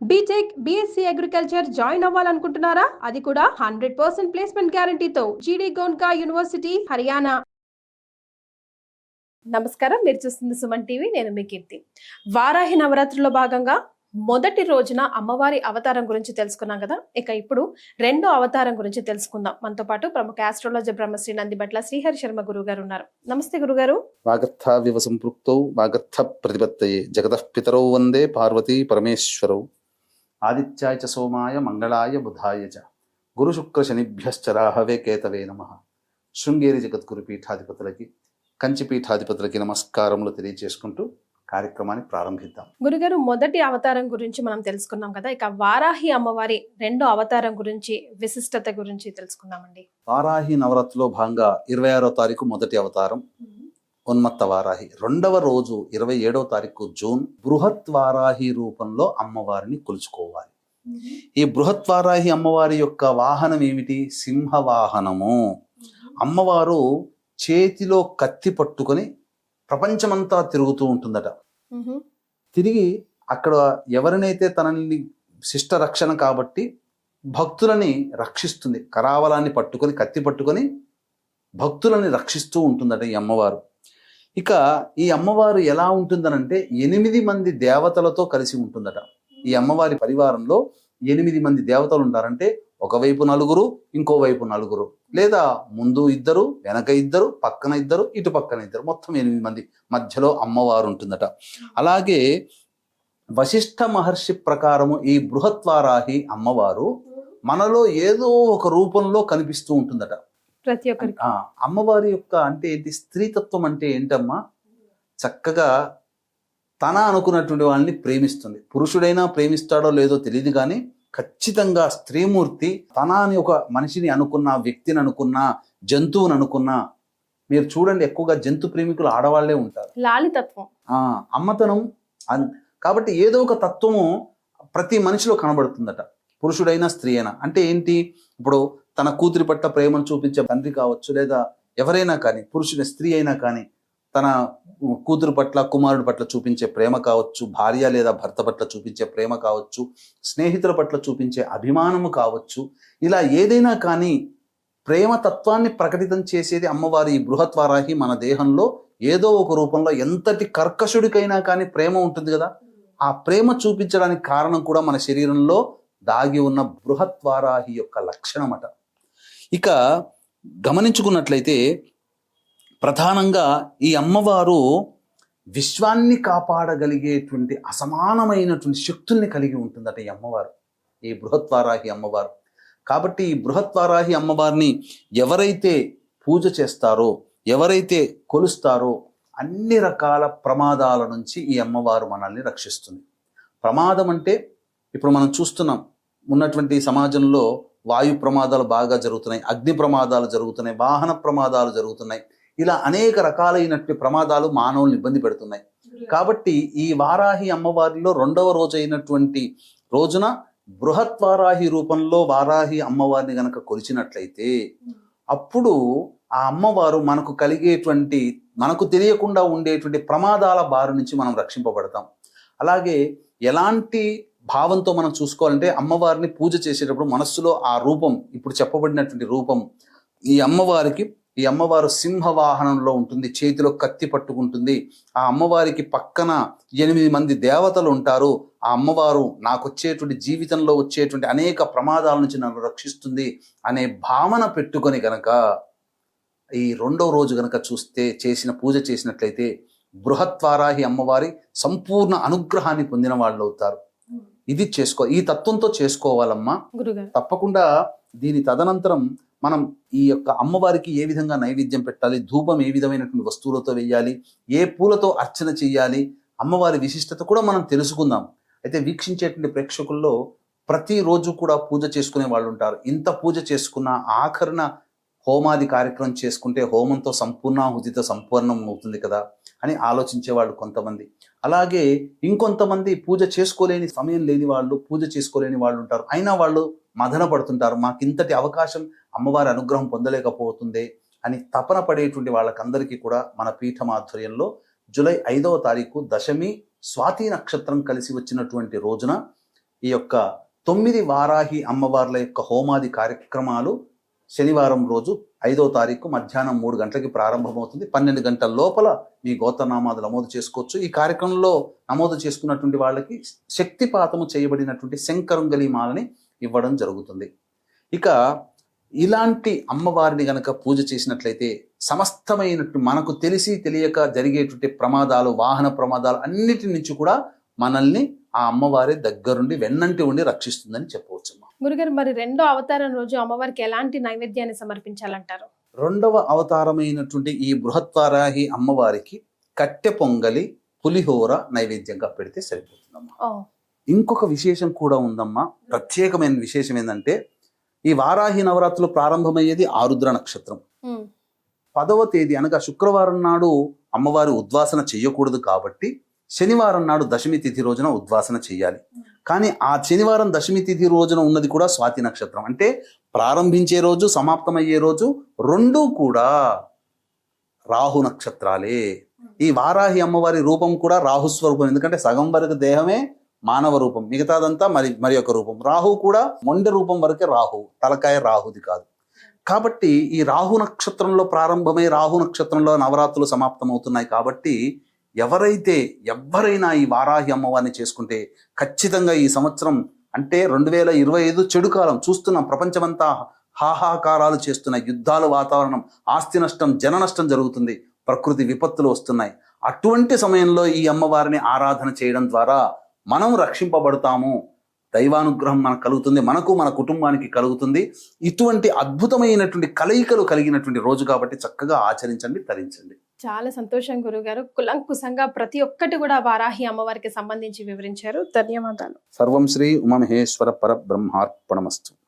BTech BSc agriculture join అవ్వాలనుకుంటున్నారా? అది కూడా హండ్రెడ్ పర్సెంట్ ప్లేస్మెంట్ గ్యారంటీతో జీడీ గోన్కా యూనివర్సిటీ హర్యానా నమస్కారం. మీరు చూస్తుంది సుమన్ టీవీ నేను మీ కీర్తి. వారాహి నవరాత్రిలో భాగంగా మొదటి రోజున అమ్మవారి అవతారం గురించి తెలుసుకున్నాం కదా? ఇక ఇప్పుడు రెండో అవతారం గురించి తెలుసుకుందాం. మనతో పాటు ప్రముఖ ఆస్ట్రాలజీ బ్రహ్మశ్రీ నందిబట్ల శ్రీహరి శర్మ గురువు గారు ఉన్నారు. నమస్తే గురుగారు. వాగర్థావివ సంపృక్తౌ వాగర్థ ప్రతిపత్తయే. జగతః పితరౌ వందే పార్వతీ పరమేశ్వరౌ. ఆదిత్యాయ చ సోమాయ మంగళాయ బుధాయ చ. గురు శుక్ర శనిభ్యశ్చ రాహవే కేతవే నమ. శృంగేరి జగద్గురు పీఠాధిపతులకి కంచి పీఠాధిపతులకి నమస్కారములు తెలియజేసుకుంటూ కార్యక్రమాన్ని ప్రారంభిద్దాం. గురుగారు మొదటి అవతారం గురించి మనం తెలుసుకున్నాం కదా ఇక వారాహి అమ్మవారి రెండో అవతారం గురించి విశిష్టత గురించి తెలుసుకుందామండి. వారాహి నవరాత్రిలో భాగంగా ఇరవై ఆరో తారీఖు మొదటి అవతారం. ఉన్మత్త వారాహి రెండవ రోజు ఇరవై ఏడవ తారీఖు జూన్ బృహత్ వారాహి రూపంలో అమ్మవారిని కొలుచుకోవాలి. ఈ బృహత్ వారాహి అమ్మవారి యొక్క వాహనం ఏమిటి? సింహ వాహనము అమ్మవారు చేతిలో కత్తి పట్టుకొని ప్రపంచమంతా తిరుగుతూ ఉంటుందట. తిరిగి అక్కడ ఎవరినైతే తనని శిష్ట రక్షణ కాబట్టి భక్తులని రక్షిస్తుంది. కరావలాన్ని పట్టుకొని కత్తి పట్టుకొని భక్తులని రక్షిస్తూ ఉంటుందట ఈ అమ్మవారు. ఇక ఈ అమ్మవారు ఎలా ఉంటుందనంటే ఎనిమిది మంది దేవతలతో కలిసి ఉంటుందట. ఈ అమ్మవారి పరివారంలో ఎనిమిది మంది దేవతలు ఉంటారంటే ఒకవైపు నలుగురు ఇంకోవైపు నలుగురు. లేదా ముందు ఇద్దరు వెనక ఇద్దరు పక్కన ఇద్దరు ఇటు పక్కన ఇద్దరు. మొత్తం ఎనిమిది మంది మధ్యలో అమ్మవారు ఉంటుందట. అలాగే వశిష్ఠ మహర్షి ప్రకారము ఈ బృహత్వారాహి అమ్మవారు మనలో ఏదో ఒక రూపంలో కనిపిస్తూ ఉంటుందట. ప్రతి ఒక్కరికి. అమ్మవారి యొక్క అంటే ఏంటి స్త్రీతత్వం అంటే ఏంటమ్మా? చక్కగా తన అనుకున్నటువంటి వాళ్ళని ప్రేమిస్తుంది. పురుషుడైనా ప్రేమిస్తాడో లేదో తెలియదు కానీ ఖచ్చితంగా స్త్రీమూర్తి తన అని ఒక మనిషిని అనుకున్న వ్యక్తిని అనుకున్న జంతువుని అనుకున్న మీరు చూడండి ఎక్కువగా జంతు ప్రేమికులు ఆడవాళ్ళే ఉంటారు. లాలితత్వం. ఆ అమ్మతనం కాబట్టి ఏదో ఒక తత్వము ప్రతి మనిషిలో కనబడుతుందట. పురుషుడైనా స్త్రీ అయినా అంటే ఏంటి? ఇప్పుడు తన కూతురి పట్ల ప్రేమను చూపించే తండ్రి కావచ్చు లేదా ఎవరైనా కానీ పురుషుని స్త్రీ అయినా కానీ తన కూతురు పట్ల కుమారుడి పట్ల చూపించే ప్రేమ కావచ్చు భార్య లేదా భర్త పట్ల చూపించే ప్రేమ కావచ్చు స్నేహితుల పట్ల చూపించే అభిమానము కావచ్చు ఇలా ఏదైనా కానీ ప్రేమ తత్వాన్ని ప్రకటితం చేసేది అమ్మవారి ఈ బృహత్వారాహి మన దేహంలో ఏదో ఒక రూపంలో ఎంతటి కర్కశుడికైనా కానీ ప్రేమ ఉంటుంది కదా? ఆ ప్రేమ చూపించడానికి కారణం కూడా మన శరీరంలో దాగి ఉన్న బృహత్వారాహి యొక్క లక్షణమట. ఇక గమనించుకున్నట్లయితే ప్రధానంగా ఈ అమ్మవారు విశ్వాన్ని కాపాడగలిగేటువంటి అసమానమైనటువంటి శక్తుల్ని కలిగి ఉంటుందట ఈ అమ్మవారు ఈ బృహత్వారాహి అమ్మవారు. కాబట్టి ఈ బృహత్వారాహి అమ్మవారిని ఎవరైతే పూజ చేస్తారో ఎవరైతే కొలుస్తారో అన్ని రకాల ప్రమాదాల నుంచి ఈ అమ్మవారు మనల్ని రక్షిస్తుంది. ప్రమాదం అంటే ఇప్పుడు మనం చూస్తున్నాం ఉన్నటువంటి సమాజంలో వాయు ప్రమాదాలు బాగా జరుగుతున్నాయి అగ్ని ప్రమాదాలు జరుగుతున్నాయి వాహన ప్రమాదాలు జరుగుతున్నాయి. ఇలా అనేక రకాలైనటువంటి ప్రమాదాలు మానవుల్ని ఇబ్బంది పెడుతున్నాయి. కాబట్టి ఈ వారాహి అమ్మవారిలో రెండవ రోజు అయినటువంటి రోజున బృహత్ వారాహి రూపంలో వారాహి అమ్మవారిని గనక కొలిచినట్లయితే అప్పుడు ఆ అమ్మవారు మనకు కలిగేటువంటి మనకు తెలియకుండా ఉండేటువంటి ప్రమాదాల బారి నుంచి మనం రక్షింపబడతాం. అలాగే ఎలాంటి భావంతో మనం చూసుకోవాలంటే అమ్మవారిని పూజ చేసేటప్పుడు మనస్సులో ఆ రూపం ఇప్పుడు చెప్పబడినటువంటి రూపం ఈ అమ్మవారికి ఈ అమ్మవారు సింహ వాహనంలో ఉంటుంది చేతిలో కత్తి పట్టుకుంటుంది ఆ అమ్మవారికి పక్కన ఎనిమిది మంది దేవతలు ఉంటారు ఆ అమ్మవారు నాకు వచ్చేటువంటి జీవితంలో వచ్చేటువంటి అనేక ప్రమాదాల నుంచి నన్ను రక్షిస్తుంది అనే భావన పెట్టుకొని గనక ఈ రెండో రోజు గనక చూస్తే చేసిన పూజ చేసినట్లయితే బృహత్వారాహి అమ్మవారి సంపూర్ణ అనుగ్రహాన్ని పొందిన వాళ్ళు అవుతారు ఇది చేసుకో ఈ తత్వంతో చేసుకోవాలమ్మా. తప్పకుండా దీని తదనంతరం మనం ఈ యొక్క అమ్మవారికి ఏ విధంగా నైవేద్యం పెట్టాలి ధూపం ఏ విధమైనటువంటి వస్తువులతో వేయాలి ఏ పూలతో అర్చన చేయాలి అమ్మవారి విశిష్టత కూడా మనం తెలుసుకుందాం. అయితే వీక్షించేటువంటి ప్రేక్షకుల్లో ప్రతిరోజు కూడా పూజ చేసుకునే వాళ్ళు ఉంటారు ఇంత పూజ చేసుకున్న ఆఖరణ హోమాది కార్యక్రమం చేసుకుంటే హోమంతో సంపూర్ణాహుతితో సంపూర్ణం అవుతుంది కదా అని ఆలోచించే వాళ్ళు కొంతమంది. అలాగే ఇంకొంతమంది పూజ చేసుకోలేని సమయం లేని వాళ్ళు పూజ చేసుకోలేని వాళ్ళు ఉంటారు. అయినా వాళ్ళు మదన పడుతుంటారు. మాకు ఇంతటి అవకాశం అమ్మవారి అనుగ్రహం పొందలేకపోతుంది అని తపన పడేటువంటి వాళ్ళకందరికీ కూడా మన పీఠం ఆధ్వర్యంలో జూలై ఐదవ తారీఖు దశమి స్వాతి నక్షత్రం కలిసి వచ్చినటువంటి రోజున ఈ యొక్క తొమ్మిది వారాహి అమ్మవార్ల యొక్క హోమాది కార్యక్రమాలు శనివారం రోజు ఐదో తారీఖు మధ్యాహ్నం మూడు గంటలకి ప్రారంభమవుతుంది. పన్నెండు గంటల లోపల మీ గోత్రనామాలు నమోదు చేసుకోవచ్చు. ఈ కార్యక్రమంలో నమోదు చేసుకున్నటువంటి వాళ్ళకి శక్తిపాతము చేయబడినటువంటి శంకరుంగలి మాలని ఇవ్వడం జరుగుతుంది. ఇక ఇలాంటి అమ్మవారిని గనక పూజ చేసినట్లయితే సమస్తమైనట్టు మనకు తెలిసి తెలియక జరిగేటువంటి ప్రమాదాలు వాహన ప్రమాదాలు అన్నిటి నుంచి కూడా మనల్ని ఆ అమ్మవారి దగ్గరుండి వెన్నంటి ఉండి రక్షిస్తుందని చెప్పవచ్చు గురుగారు మరి రెండో అవతారం రోజు అమ్మవారికి ఎలాంటి నైవేద్యాన్ని సమర్పించాలంటారు? రెండవ అవతారమైనటువంటి ఈ బృహత్వారాహి అమ్మవారికి కట్టె పొంగలి పులిహోర నైవేద్యంగా పెడితే సరిపోతుందమ్మా. ఇంకొక విశేషం కూడా ఉందమ్మా. ప్రత్యేకమైన విశేషం ఏంటంటే ఈ వారాహి నవరాత్రులు ప్రారంభమయ్యేది ఆరుద్ర నక్షత్రం. పదవ తేదీ అనగా శుక్రవారం నాడు అమ్మవారి ఉద్వాసన చెయ్యకూడదు కాబట్టి శనివారం నాడు దశమి తిథి రోజున ఉద్వాసన చెయ్యాలి కానీ ఆ శనివారం దశమి తిథి రోజున ఉన్నది కూడా స్వాతి నక్షత్రం. అంటే ప్రారంభించే రోజు సమాప్తమయ్యే రోజు రెండూ కూడా రాహు నక్షత్రాలే. ఈ వారాహి అమ్మవారి రూపం కూడా రాహు స్వరూపం. ఎందుకంటే సగం వరకు దేహమే మానవ రూపం. మిగతాదంతా మరి మరి యొక్క రూపం. రాహు కూడా మొండె రూపం వరకే రాహు. తలకాయ రాహుది కాదు. కాబట్టి ఈ రాహు నక్షత్రంలో ప్రారంభమై రాహు నక్షత్రంలో నవరాత్రులు సమాప్తమవుతున్నాయి కాబట్టి ఎవరైతే ఎవరైనా ఈ వారాహి అమ్మవారిని చేసుకుంటే ఖచ్చితంగా ఈ సంవత్సరం అంటే రెండు వేల ఇరవై ఐదు చెడు కాలం చూస్తున్నాం. ప్రపంచమంతా హాహాకారాలు చేస్తున్న యుద్ధాల వాతావరణం ఆస్తి నష్టం జన నష్టం జరుగుతుంది. ప్రకృతి విపత్తులు వస్తున్నాయి. అటువంటి సమయంలో ఈ అమ్మవారిని ఆరాధన చేయడం ద్వారా మనం రక్షింపబడతాము. దైవానుగ్రహం మనకు కలుగుతుంది మనకు మన కుటుంబానికి కలుగుతుంది. ఇటువంటి అద్భుతమైనటువంటి కలయికలు కలిగినటువంటి రోజు కాబట్టి చక్కగా ఆచరించండి తరించండి. చాలా సంతోషం గురుగారు. కులంకుశంగా ప్రతి ఒక్కటి కూడా వారాహి అమ్మవారికి సంబంధించి వివరించారు. ధన్యవాదాలు. సర్వం శ్రీ ఉమమహేశ్వర పర బ్రహ్మార్పణమస్తు.